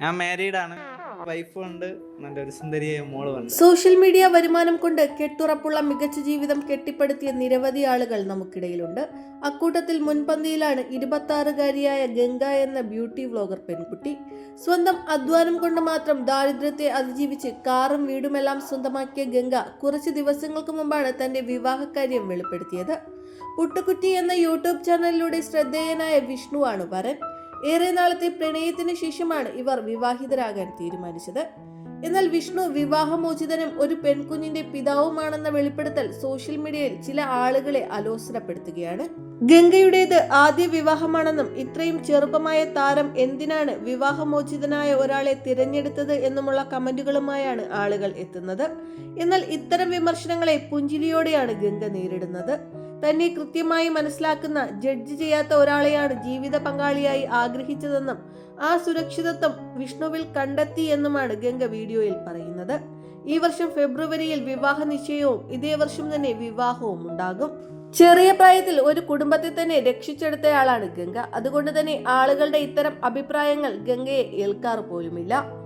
ഞാൻ മാരീഡ് ആണ്. വൈഫും ഉണ്ട്. നല്ലൊരു സുന്ദരിയായ സോഷ്യൽ മീഡിയ വരുമാനം കൊണ്ട് കെട്ടുറപ്പുള്ള മികച്ച ജീവിതം കെട്ടിപ്പടുത്തിയ നിരവധി ആളുകൾ നമുക്കിടയിലുണ്ട്. അക്കൂട്ടത്തിൽ മുൻപന്തിയിലാണ് ഇരുപത്താറുകാരിയായ ഗംഗ എന്ന ബ്യൂട്ടി വ്ലോഗർ പെൺകുട്ടി. സ്വന്തം അധ്വാനം കൊണ്ട് മാത്രം ദാരിദ്ര്യത്തെ അതിജീവിച്ച് കാറും വീടുമെല്ലാം സ്വന്തമാക്കിയ ഗംഗ കുറച്ച് ദിവസങ്ങൾക്ക് മുമ്പാണ് തന്റെ വിവാഹകാര്യം വെളിപ്പെടുത്തിയത്. പുട്ടുകുറ്റി എന്ന യൂട്യൂബ് ചാനലിലൂടെ ശ്രദ്ധേയനായ വിഷ്ണുവാണ് വരൻ. ഏറെ നാളത്തെ പ്രണയത്തിന് ശേഷമാണ് ഇവർ വിവാഹിതരാകാൻ തീരുമാനിച്ചത്. എന്നാൽ വിഷ്ണു വിവാഹമോചിതനും ഒരു പെൺകുഞ്ഞിന്റെ പിതാവുമാണെന്ന വെളിപ്പെടുത്തൽ സോഷ്യൽ മീഡിയയിൽ ചില ആളുകളെ അലോസരപ്പെടുത്തുകയാണ്. ഗംഗയുടേത് ആദ്യ വിവാഹമാണെന്നും ഇത്രയും ചെറുപ്പമായ താരം എന്തിനാണ് വിവാഹമോചിതനായ ഒരാളെ തിരഞ്ഞെടുത്തത് എന്നുമുള്ള കമന്റുകളുമായാണ് ആളുകൾ എത്തുന്നത്. എന്നാൽ ഇത്തരം വിമർശനങ്ങളെ പുഞ്ചിരിയോടെയാണ് ഗംഗ നേരിടുന്നത്. തന്നെ കൃത്യമായി മനസ്സിലാക്കുന്ന ജഡ്ജ് ചെയ്യാത്ത ഒരാളെയാണ് ജീവിത പങ്കാളിയായി ആഗ്രഹിച്ചതെന്നും ആ സുരക്ഷിതത്വം വിഷ്ണുവിൽ കണ്ടെത്തി എന്നുമാണ് ഗംഗ വീഡിയോയിൽ പറയുന്നത്. ഈ വർഷം ഫെബ്രുവരിയിൽ വിവാഹ നിശ്ചയവും ഇതേ വർഷം തന്നെ വിവാഹവും ഉണ്ടാകും. ചെറിയ പ്രായത്തിൽ ഒരു കുടുംബത്തെ തന്നെ രക്ഷിച്ചെടുത്തയാളാണ് ഗംഗ. അതുകൊണ്ട് തന്നെ ആളുകളുടെ ഇത്തരം അഭിപ്രായങ്ങൾ ഗംഗയെ ഏൽക്കാറ് പോലുമില്ല.